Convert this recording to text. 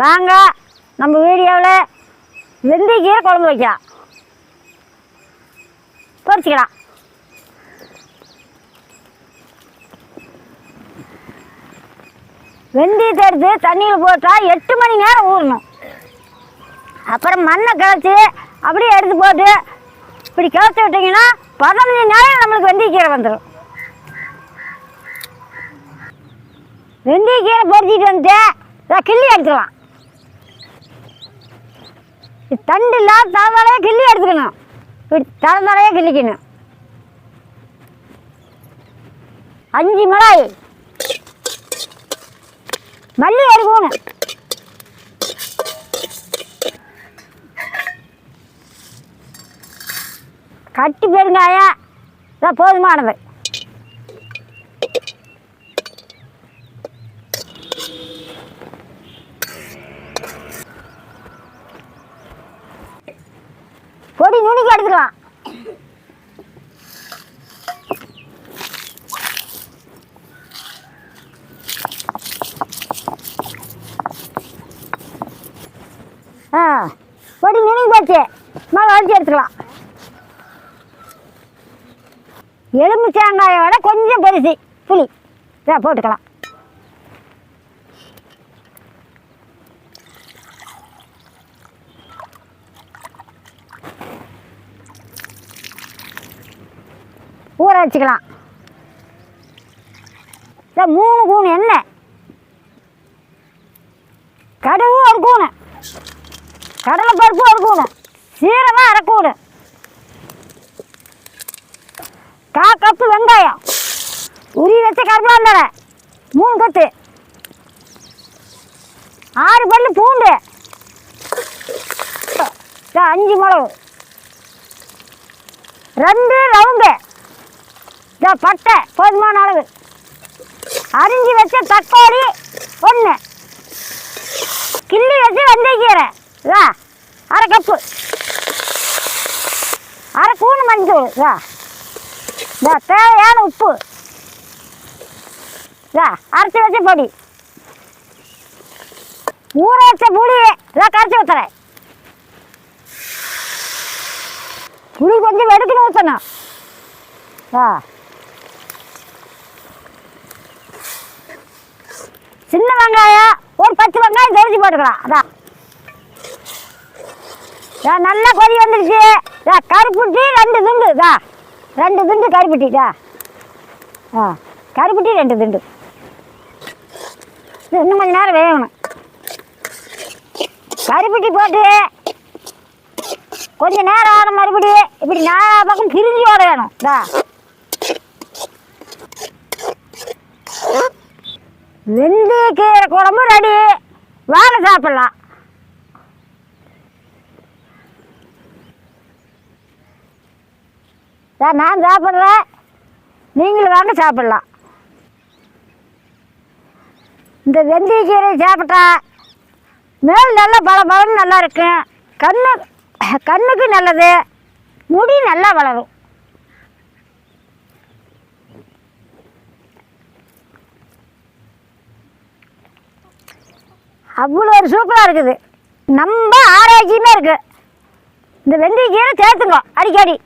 வாங்க நம்ம வீடியோவில் வெந்தயக்கீரை குழம்பு வைக்கலாம். பொறிச்சிக்கலாம் வெந்தயத்தை எடுத்து தண்ணியில் போட்டால் எட்டு மணி நேரம் ஊறணும். அப்புறம் மண்ணை கிளச்சி அப்படியே எடுத்து போட்டு இப்படி கிளச்சி விட்டிங்கன்னா பதினஞ்சு நேரம் நம்மளுக்கு வெந்தயக்கீரை வந்துடும் வெந்தயக்கீரை பொறிச்சிட்டு வந்துட்டு கிள்ளி எடுத்துக்கலாம் தண்டு இல்லாத தலைமலையே கிள்ளி எடுத்துக்கணும். இப்படி தலைமலையே கிள்ளிக்கணும். அஞ்சு மிளகாய். மல்லி எடுக்கணும் கட்டி பெருங்காயம். இதான் போதுமானது. அப்படி நுணுக்கி எடுத்துக்கலாம் ஆ பொடி நுணுக்கி போச்சு மேலே அடிச்சு எடுத்துக்கலாம். எலும்பு தேங்காயை விட கொஞ்சம் பெருசு புளி. இதை போட்டுக்கலாம். ஊற வச்சுக்கலாம். இல்லை மூணு கூணு எண்ணெய் கடுகு ஒரு கூணு. கடலை பருப்பு ஒரு கூணு. சீரகம் அரை கூணு. கா கப்பு வெங்காயம். உரி வச்ச கருவேப்பிலை மூணு கொத்து. ஆறு பல்லு பூண்டு. அஞ்சு மிளகு. ரெண்டு ரவுண்டு இந்த பட்டை போதுமான அளவு. அரிஞ்சு வச்ச தக்காளி ஒன்று கிள்ளி வச்சு வெந்தயக்கீரை இதா அரை கப்பு. அரை கூணு மஞ்சள் இதா. இதா தேவையான உப்பு. இதா அரைச்சி வச்ச பொடி. ஊற வச்ச புளி இதா கரைச்சி ஊற்றுறேன் புளி கொஞ்சம் வெடுக்கணும் ஊற்றணும் ஆ சின்ன வெங்காயம் ஒரு பத்து வெங்காயம் தெரிஞ்சு போட்டுக்கலாம். அதான் நல்லா கொதி வந்துருச்சு. கருப்புட்டி ரெண்டு துண்டு. இதா ரெண்டு துண்டு கருப்புட்டி. ஆ கருப்புட்டி ரெண்டு துண்டு. இன்னும் கொஞ்ச நேரம் வேகணும். கருப்புட்டி போட்டு கொஞ்சம் நேரம் ஆன மறுபடியும். இப்படி நாலா பக்கம் பிரிஞ்சு ஓட வேணும். இதா. வெந்தயக்கீரை குழம்பு ரெடி வாங்க சாப்பிடலாம். சார் நான் சாப்பிட்றேன் நீங்களும் வாங்க சாப்பிடலாம். இந்த வெந்தயக்கீரை சாப்பிட்டா மேல் நல்லா பல பலன்னு நல்லா இருக்கும் கண்ணு கண்ணுக்கு நல்லது. முடி நல்லா வளரும். அவ்வளோ ஒரு சூப்பராக இருக்குது. நம்ம ஆரோக்கியமாக இருக்குது இந்த வெந்தயக்கீரை சேர்த்துங்க அடிக்கடி.